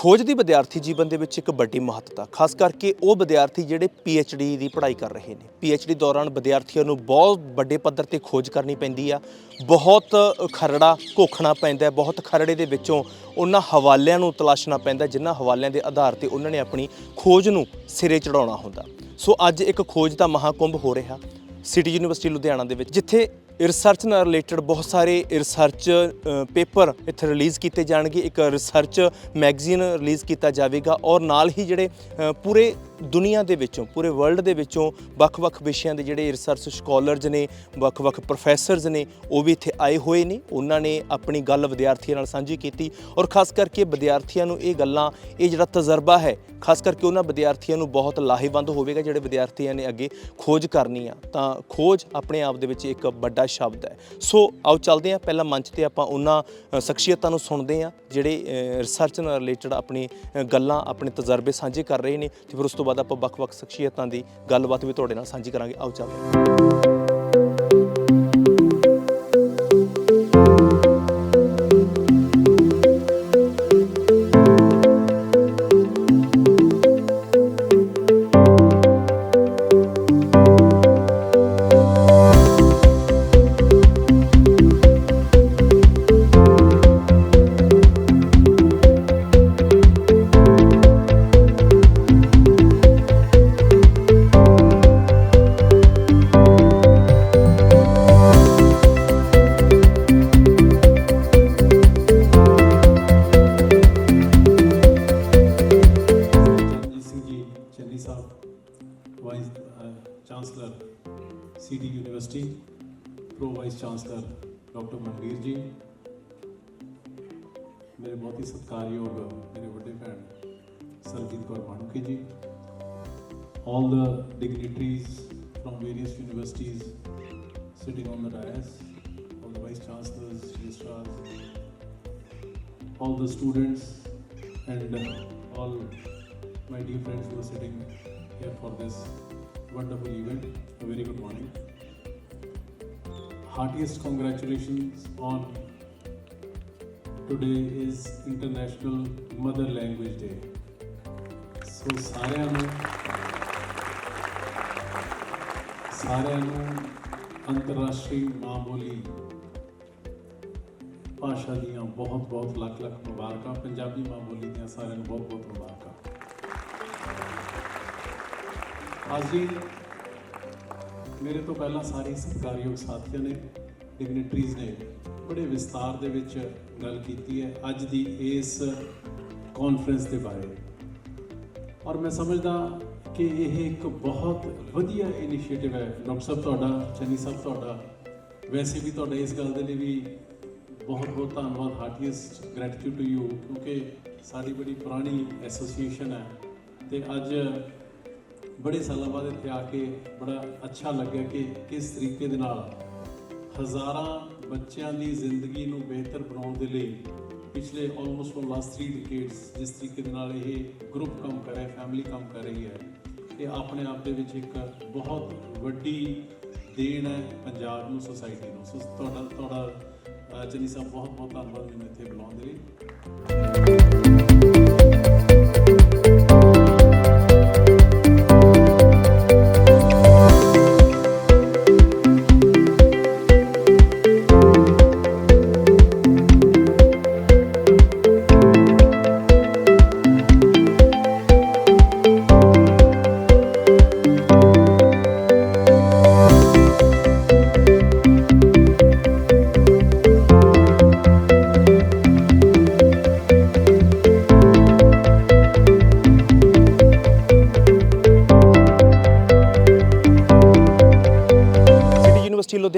ਖੋਜ ਦੀ ਵਿਦਿਆਰਥੀ ਜੀਵਨ ਦੇ ਵਿੱਚ ਇੱਕ ਵੱਡੀ ਮਹੱਤਤਾ, ਖਾਸ ਕਰਕੇ ਉਹ ਵਿਦਿਆਰਥੀ ਜਿਹੜੇ ਡੀ ਦੀ ਪੜ੍ਹਾਈ ਕਰ ਰਹੇ ਨੇ। ਡੀ ਦੌਰਾਨ ਵਿਦਿਆਰਥੀਆਂ ਨੂੰ ਬਹੁਤ ਵੱਡੇ ਪੱਧਰ ਤੇ ਖੋਜ ਕਰਨੀ ਪੈਂਦੀ ਆ। ਬਹੁਤ ਖਰੜਾ ਘੋਖਣਾ ਪੈਂਦਾ ਬਹੁਤ ਖਰੜੇ ਦੇ ਵਿੱਚੋਂ ਉਹਨਾਂ ਹਵਾਲਿਆਂ ਨੂੰ ਤਲਾਸ਼ਣਾ ਪੈਂਦਾ, ਜਿਨ੍ਹਾਂ ਹਵਾਲਿਆਂ ਦੇ ਆਧਾਰ ਤੇ ਉਹਨਾਂ ਨੇ ਆਪਣੀ ਖੋਜ ਨੂੰ ਸਿਰੇ ਚੜਾਉਣਾ ਹੁੰਦਾ। ਸੋ ਅੱਜ ਇੱਕ ਖੋਜ ਦਾ ਮਹਾਕੁੰਭ ਹੋ ਰਿਹਾ, ਸਿਟੀ ਯੂਨੀਵਰਸਿਟੀ ਲੁਧਿਆਣਾ ਦੇ ਵਿੱਚ, ਜਿੱਥੇ ਰਿਸਰਚ ਨਾਲ ਰਿਲੇਟਡ ਬਹੁਤ ਸਾਰੇ ਰਿਸਰਚ ਪੇਪਰ ਇੱਥੇ ਰਿਲੀਜ਼ ਕੀਤੇ ਜਾਣਗੇ। ਇੱਕ ਰਿਸਰਚ ਮੈਗਜ਼ੀਨ ਰਿਲੀਜ਼ ਕੀਤਾ ਜਾਵੇਗਾ ਔਰ ਨਾਲ ਹੀ ਜਿਹੜੇ ਪੂਰੇ ਦੁਨੀਆ ਦੇ ਵਿੱਚੋਂ, ਪੂਰੇ ਵਰਲਡ ਦੇ ਵਿੱਚੋਂ ਵੱਖ-ਵੱਖ ਵਿਸ਼ਿਆਂ ਦੇ ਜਿਹੜੇ ਰਿਸਰਚ ਸਕਾਲਰਸ ਨੇ, ਵੱਖ-ਵੱਖ ਪ੍ਰੋਫੈਸਰਸ ਨੇ, ਉਹ ਵੀ ਇੱਥੇ ਆਏ ਹੋਏ ਨੇ। ਉਹਨਾਂ ਨੇ ਆਪਣੀ ਗੱਲ ਵਿਦਿਆਰਥੀਆਂ ਨਾਲ ਸਾਂਝੀ ਕੀਤੀ ਔਰ ਖਾਸ ਕਰਕੇ ਵਿਦਿਆਰਥੀਆਂ ਨੂੰ ਇਹ ਗੱਲਾਂ, ਇਹ ਜਿਹੜਾ ਤਜਰਬਾ ਹੈ, ਖਾਸ ਕਰਕੇ ਉਹਨਾਂ ਵਿਦਿਆਰਥੀਆਂ ਨੂੰ ਬਹੁਤ ਲਾਹੇਵੰਦ ਹੋਵੇਗਾ ਜਿਹੜੇ ਵਿਦਿਆਰਥੀਆਂ ਨੇ ਅੱਗੇ ਖੋਜ ਕਰਨੀ ਆ। ਤਾਂ ਖੋਜ ਆਪਣੇ ਆਪ ਦੇ ਵਿੱਚ ਇੱਕ ਵੱਡਾ ਸ਼ਬਦ ਹੈ। ਸੋ ਆਓ ਚੱਲਦੇ ਹਾਂ। ਪਹਿਲਾਂ ਮੰਚ ਤੇ ਆਪਾਂ ਉਹਨਾਂ ਸ਼ਖਸੀਅਤਾਂ ਨੂੰ ਸੁਣਦੇ ਹਾਂ, ਜਿਹੜੇ ਰਿਸਰਚ ਨਾਲ ਰਿਲੇਟਡ ਆਪਣੀ ਗੱਲਾਂ, ਆਪਣੇ ਤਜਰਬੇ ਸਾਂਝੇ ਕਰ ਰਹੇ ਨੇ ਤੇ ਫਿਰ ਉਸ ਤੋਂ ਬਾਅਦ ਆਪਾਂ ਵੱਖ-ਵੱਖ ਸ਼ਖਸੀਅਤਾਂ ਦੀ ਗੱਲਬਾਤ ਵੀ ਤੁਹਾਡੇ ਨਾਲ ਸਾਂਝੀ ਕਰਾਂਗੇ। ਆਓ ਚੱਲਦੇ ਹਾਂ। City university pro vice chancellor doctor Manvir ji ਮੇਰੇ ਬਹੁਤ ਹੀ ਸਤਿਕਾਰਯੋਗ ਮੇਰੇ ਵੱਡੇ ਭੈਣ ਸਰਜੀਤ ਕੌਰ ਮਾਣੂਕੇ ਜੀ all the dignitaries from various universities sitting on the dais, all the vice chancellors, registrars, all the students, and uh, all my dear friends who are sitting here for this wonderful event. A very good morning. Heartiest congratulations on today is International Mother Language Day. ਸੋ ਸਾਰਿਆਂ ਨੂੰ ਸਾਰਿਆਂ ਨੂੰ ਅੰਤਰਰਾਸ਼ਟਰੀ ਮਾਂ ਬੋਲੀ ਭਾਸ਼ਾ ਦੀਆਂ ਬਹੁਤ ਬਹੁਤ ਲੱਖ ਲੱਖ ਮੁਬਾਰਕਾਂ ਪੰਜਾਬੀ ਮਾਂ ਬੋਲੀ ਦੀਆਂ ਸਾਰਿਆਂ ਨੂੰ ਬਹੁਤ ਬਹੁਤ ਮੁਬਾਰਕਾਂ ਹਾਜ਼ਰੀਨ ਮੇਰੇ ਤੋਂ ਪਹਿਲਾਂ ਸਾਰੇ ਸਤਿਕਾਰਯੋਗ ਸਾਥੀਆਂ ਨੇ ਡਿਗਨਿਟਰੀਜ਼ ਨੇ ਬੜੇ ਵਿਸਤਾਰ ਦੇ ਵਿੱਚ ਗੱਲ ਕੀਤੀ ਹੈ ਅੱਜ ਦੀ ਇਸ ਕਾਨਫਰੰਸ ਦੇ ਬਾਰੇ। ਔਰ ਮੈਂ ਸਮਝਦਾ ਕਿ ਇਹ ਇੱਕ ਬਹੁਤ ਵਧੀਆ ਇਨੀਸ਼ੀਏਟਿਵ ਹੈ। ਡਾਕਟਰ ਸਾਹਿਬ ਤੁਹਾਡਾ, ਚੰਨੀ ਸਾਹਿਬ ਤੁਹਾਡਾ, ਵੈਸੇ ਵੀ ਤੁਹਾਡਾ ਇਸ ਗੱਲ ਦੇ ਲਈ ਵੀ ਬਹੁਤ ਬਹੁਤ ਧੰਨਵਾਦ ਹਾਰਟੀਐਸਟ ਗ੍ਰੈਟੀਟਿਊਡ ਟੂ ਯੂ ਕਿਉਂਕਿ ਸਾਡੀ ਬੜੀ ਪੁਰਾਣੀ ਐਸੋਸੀਏਸ਼ਨ ਹੈ। ਤੇ ਅੱਜ ਬੜੇ ਸਾਲਾਂ ਬਾਅਦ ਇੱਥੇ ਆ ਕੇ ਬੜਾ ਅੱਛਾ ਲੱਗਿਆ ਕਿ ਕਿਸ ਤਰੀਕੇ ਦੇ ਨਾਲ ਹਜ਼ਾਰਾਂ ਬੱਚਿਆਂ ਦੀ ਜ਼ਿੰਦਗੀ ਨੂੰ ਬਿਹਤਰ ਬਣਾਉਣ ਦੇ ਲਈ ਪਿਛਲੇ ਆਲਮੋਸਟ ਫॉर ਲਾਸਟ 3 ਡਿਕੇਡਸ ਜਿਸ ਤਰੀਕੇ ਦੇ ਨਾਲ ਇਹ ਗਰੁੱਪ ਕੰਮ ਕਰ ਰਿਹਾ ਫੈਮਿਲੀ ਕੰਮ ਕਰ ਰਹੀ ਹੈ, ਇਹ ਆਪਣੇ ਆਪ ਦੇ ਵਿੱਚ ਇੱਕ ਬਹੁਤ ਵੱਡੀ ਦੇਣ ਹੈ ਪੰਜਾਬ ਨੂੰ ਸੋਸਾਇਟੀ ਨੂੰ। ਸੋ ਤੁਹਾਡਾ ਤੁਹਾਡਾ ਚੰਨੀ ਸਾਹਿਬ ਬਹੁਤ ਬਹੁਤ ਧੰਨਵਾਦ ਮੈਨੂੰ ਇੱਥੇ ਬੁਲਾਉਣ ਦੇ ਲਈ।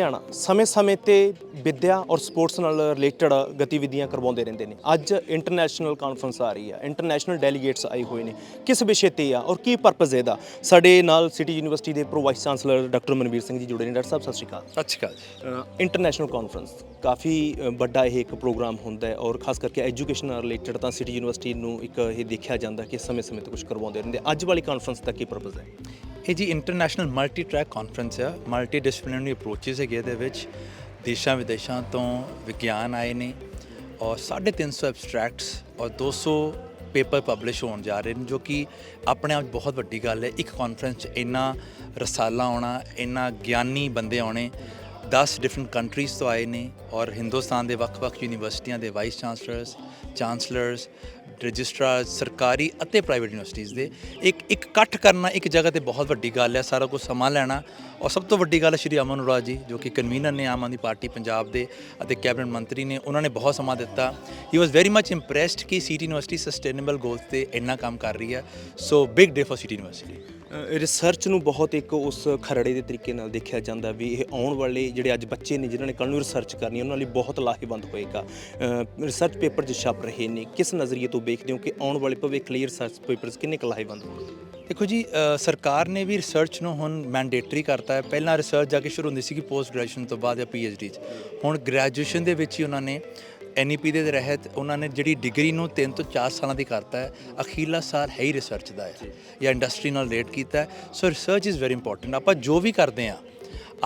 ਲੁਧਿਆਣਾ ਸਮੇਂ-ਸਮੇਂ ਤੇ ਵਿੱਦਿਆ ਔਰ ਸਪੋਰਟਸ ਨਾਲ ਰਿਲੇਟਡ ਗਤੀਵਿਧੀਆਂ ਕਰਵਾਉਂਦੇ ਰਹਿੰਦੇ ਨੇ। ਅੱਜ ਇੰਟਰਨੈਸ਼ਨਲ ਕਾਨਫਰੰਸ ਆ ਰਹੀ ਹੈ। ਇੰਟਰਨੈਸ਼ਨਲ ਡੈਲੀਗੇਟਸ ਆਏ ਹੋਏ ਨੇ। ਕਿਸ ਵਿਸ਼ੇ ਤੇ ਆ ਔਰ ਕੀ ਪਰਪਸ ਇਹਦਾ? ਸਾਡੇ ਨਾਲ ਸਿਟੀ ਯੂਨੀਵਰਸਿਟੀ ਦੇ pro vice chancellor doctor Manvir Singh ji ਜੁੜੇ ਨੇ। ਡਾਕਟਰ ਸਾਹਿਬ ਸਤਿ ਸ਼੍ਰੀ ਅਕਾਲ। ਸਤਿ ਸ਼੍ਰੀ ਅਕਾਲ ਇੰਟਰਨੈਸ਼ਨਲ ਕਾਨਫਰੰਸ ਕਾਫੀ ਵੱਡਾ ਇਹ ਇੱਕ ਪ੍ਰੋਗਰਾਮ ਹੁੰਦਾ ਹੈ ਔਰ ਖਾਸ ਕਰਕੇ ਐਜੂਕੇਸ਼ਨ ਨਾਲ ਰਿਲੇਟਡ ਤਾਂ ਸਿਟੀ ਯੂਨੀਵਰਸਿਟੀ ਨੂੰ ਇੱਕ ਇਹ ਦੇਖਿਆ ਜਾਂਦਾ ਕਿ ਸਮੇਂ-ਸਮੇਂ ਤੇ ਕੁਝ ਕਰਵਾਉਂਦੇ ਰਹਿੰਦੇ। ਅੱਜ ਵਾਲੀ ਕਾਨਫਰੰਸ ਦਾ ਕੀ ਪਰਪਸ ਹੈ? ਇਹ ਜੀ ਇੰਟਰਨੈਸ਼ਨਲ ਮਲਟੀ ਟਰੈਕ ਕਾਨਫਰੰਸ ਆ। ਮਲਟੀ ਡਿਸਪਲਿਨਰੀ ਅਪਰੋਚਸ ਹੈਗੇ ਇਹਦੇ ਵਿੱਚ। ਦੇਸ਼ਾਂ ਵਿਦੇਸ਼ਾਂ ਤੋਂ ਵਿਗਿਆਨ ਆਏ ਨੇ ਔਰ 350 ਐਬਸਟ੍ਰੈਕਟਸ ਔਰ 200 ਪੇਪਰ ਪਬਲਿਸ਼ ਹੋਣ ਜਾ ਰਹੇ ਨੇ, ਜੋ ਕਿ ਆਪਣੇ ਆਪ 'ਚ ਬਹੁਤ ਵੱਡੀ ਗੱਲ ਹੈ। ਇੱਕ ਕਾਨਫਰੰਸ 'ਚ ਇੰਨਾ ਰਸਾਲਾ ਆਉਣਾ, ਇੰਨਾ ਗਿਆਨੀ ਬੰਦੇ ਆਉਣੇ 10 ਡਿਫਰੈਂਟ ਕੰਟਰੀਜ਼ ਤੋਂ ਆਏ ਨੇ ਔਰ ਹਿੰਦੁਸਤਾਨ ਦੇ ਵੱਖ-ਵੱਖ ਯੂਨੀਵਰਸਿਟੀਆਂ ਦੇ ਵਾਈਸ ਚਾਂਸਲਰਸ ਚਾਂਸਲਰਸ ਰਜਿਸਟਰਾਰ ਸਰਕਾਰੀ ਅਤੇ ਪ੍ਰਾਈਵੇਟ ਯੂਨੀਵਰਸਿਟੀਜ਼ ਦੇ। ਇੱਕ ਇੱਕ ਇਕੱਠ ਕਰਨਾ ਇੱਕ ਜਗ੍ਹਾ ਤੇ ਬਹੁਤ ਵੱਡੀ ਗੱਲ ਹੈ, ਸਾਰਾ ਕੁਝ ਸਮਾਂ ਲੈਣਾ। ਔਰ ਸਭ ਤੋਂ ਵੱਡੀ ਗੱਲ ਹੈ ਸ਼੍ਰੀ ਅਮਨ ਅਰੋੜਾ ਜੀ, ਜੋ ਕਿ ਕਨਵੀਨਰ ਨੇ ਆਮ ਆਦਮੀ ਪਾਰਟੀ ਪੰਜਾਬ ਦੇ ਅਤੇ ਕੈਬਨਿਟ ਮੰਤਰੀ ਨੇ, ਉਹਨਾਂ ਨੇ ਬਹੁਤ ਸਮਾਂ ਦਿੱਤਾ। He was very much impressed ਕਿ ਸਿਟੀ ਯੂਨੀਵਰਸਿਟੀ ਸਸਟੇਨੇਬਲ ਗੋਲਸ ਤੇ ਇੰਨਾ ਕੰਮ ਕਰ ਰਹੀ ਹੈ। So big day for city university. Research ਨੂੰ ਬਹੁਤ ਇੱਕ ਉਸ ਖਰੜੇ ਦੇ ਤਰੀਕੇ ਨਾਲ ਦੇਖਿਆ ਜਾਂਦਾ ਵੀ ਇਹ ਆਉਣ ਵਾਲੇ ਜਿਹੜੇ ਅੱਜ ਬੱਚੇ ਨੇ, ਜਿਨ੍ਹਾਂ ਨੇ ਕੱਲ੍ਹ ਨੂੰ ਰਿਸਰਚ ਕਰਨੀ ਉਹਨਾਂ ਲਈ ਬਹੁਤ ਲਾਹੇਵੰਦ ਹੋਏਗਾ। ਰਿਸਰਚ ਪੇਪਰ ਜੋ ਛਪ ਰਹੇ ਨੇ, ਕਿਸ ਨਜ਼ਰੀਏ ਤੋਂ ਵੇਖਦੇ ਹੋ ਕਿ ਆਉਣ ਵਾਲੇ ਭਵਿੱਖ ਲਈ ਰਿਸਰਚ ਪੇਪਰਸ ਕਿੰਨੇ ਕੁ ਲਾਹੇਵੰਦ ਹੋਣਗੇ? ਦੇਖੋ ਜੀ ਸਰਕਾਰ ਨੇ ਵੀ ਰਿਸਰਚ ਨੂੰ ਹੁਣ ਮੈਂਡੇਟਰੀ ਕਰਤਾ ਹੈ। ਪਹਿਲਾਂ ਰਿਸਰਚ ਜਾ ਕੇ ਸ਼ੁਰੂ ਹੁੰਦੀ ਸੀ ਕਿ ਪੋਸਟ ਗ੍ਰੈਜੂਏਸ਼ਨ ਤੋਂ ਬਾਅਦ ਜਾਂ ਪੀਐਚਡੀ ਚ। ਹੁਣ ਗ੍ਰੈਜੂਏਸ਼ਨ ਦੇ ਵਿੱਚ ਹੀ ਉਹਨਾਂ ਨੇ ਐਨਈਪੀ ਦੇ ਰਹਿਤ ਉਹਨਾਂ ਨੇ ਜਿਹੜੀ ਡਿਗਰੀ ਨੂੰ 3 ਤੋਂ 4 ਸਾਲਾਂ ਦੀ ਕਰਤਾ ਹੈ, ਅਖੀਰਲਾ ਸਾਲ ਹੈ ਹੀ ਰਿਸਰਚ ਦਾ ਹੈ ਜਾਂ ਇੰਡਸਟਰੀ ਨਾਲ ਰਿਲੇਟ ਕੀਤਾ so research is very important ਆਪਾਂ ਜੋ ਵੀ ਕਰਦੇ ਆ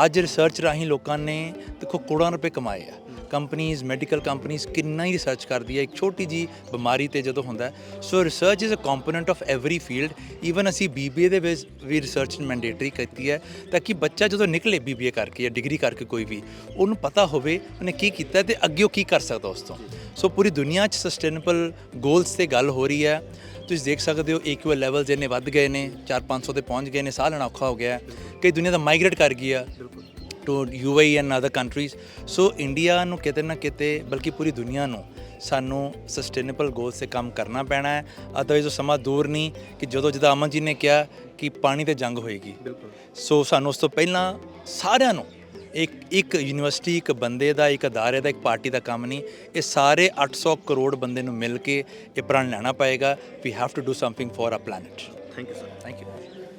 ਅੱਜ ਰਿਸਰਚ ਰਾਹੀਂ ਲੋਕਾਂ ਨੇ ਦੇਖੋ ਕਰੋੜਾਂ ਰੁਪਏ ਕਮਾਏ ਆ। ਕੰਪਨੀਆਂ ਮੈਡੀਕਲ ਕੰਪਨੀਆਂ ਕਿੰਨਾ ਹੀ ਰਿਸਰਚ ਕਰਦੀ ਹੈ, ਇੱਕ ਛੋਟੀ ਜੀ ਬਿਮਾਰੀ ਤੇ ਜਦੋਂ ਹੁੰਦਾ so research is a component of every field even ਅਸੀਂ ਬੀਬੀਏ ਦੇ ਵਿੱਚ ਵੀ ਰਿਸਰਚ ਮੈਂਡੇਟਰੀ ਕੀਤੀ ਹੈ ਤਾਂ ਕਿ ਬੱਚਾ ਜਦੋਂ ਨਿਕਲੇ ਬੀਬੀਏ ਕਰਕੇ ਜਾਂ ਡਿਗਰੀ ਕਰਕੇ ਕੋਈ ਵੀ, ਉਹਨੂੰ ਪਤਾ ਹੋਵੇ ਉਹਨੇ ਕੀ ਕੀਤਾ ਤੇ ਅੱਗੇ ਉਹ ਕੀ ਕਰ ਸਕਦਾ ਉਸ ਤੋਂ। ਸੋ ਪੂਰੀ ਦੁਨੀਆ 'ਚ ਸਸਟੇਨੇਬਲ ਗੋਲਸ ਤੇ ਗੱਲ ਹੋ ਰਹੀ ਹੈ। ਤੁਸੀਂ ਦੇਖ ਸਕਦੇ ਹੋ ਈਕੁਅਲ ਲੈਵਲਸ ਇੰਨੇ ਵੱਧ ਗਏ ਨੇ 4-500 ਤੇ ਪਹੁੰਚ ਗਏ ਨੇ, ਸਾਹ ਲੈਣਾ ਔਖਾ ਹੋ ਗਿਆ ਕਈ ਦੁਨੀਆ ਦਾ ਮਾਈਗ੍ਰੇਟ ਕਰ ਗਈ ਆ ਬਿਲਕੁਲ। To UAE and other countries so India ਨੂੰ ਕਿਤੇ ਨਾ ਕਿਤੇ ਬਲਕਿ ਪੂਰੀ ਦੁਨੀਆ ਨੂੰ ਸਾਨੂੰ ਸਸਟੇਨੇਬਲ ਗੋਲਸ ਤੇ ਕੰਮ ਕਰਨਾ ਪੈਣਾ ਹੈ ਅਦਰਵਾਈਜ਼ ਉਹ ਸਮਾਂ ਦੂਰ ਨਹੀਂ ਕਿ ਜਦੋਂ ਜਿੱਦਾਂ ਅਮਨ ਜੀ ਨੇ ਕਿਹਾ ਕਿ ਪਾਣੀ ਤੇ ਜੰਗ ਹੋਏਗੀ ਸੋ ਸਾਨੂੰ ਉਸ ਤੋਂ ਪਹਿਲਾਂ ਸਾਰਿਆਂ ਨੂੰ ਇੱਕ ਇੱਕ ਯੂਨੀਵਰਸਿਟੀ ਇੱਕ ਬੰਦੇ ਦਾ ਇੱਕ ਅਦਾਰੇ ਦਾ ਇੱਕ ਪਾਰਟੀ ਦਾ ਕੰਮ ਨਹੀਂ ਇਹ ਸਾਰੇ 800 ਕਰੋੜ ਬੰਦੇ ਨੂੰ ਮਿਲ ਕੇ ਇਹ ਪ੍ਰਣ ਲੈਣਾ ਪਏਗਾ we have to do something for a planet thank you sir thank you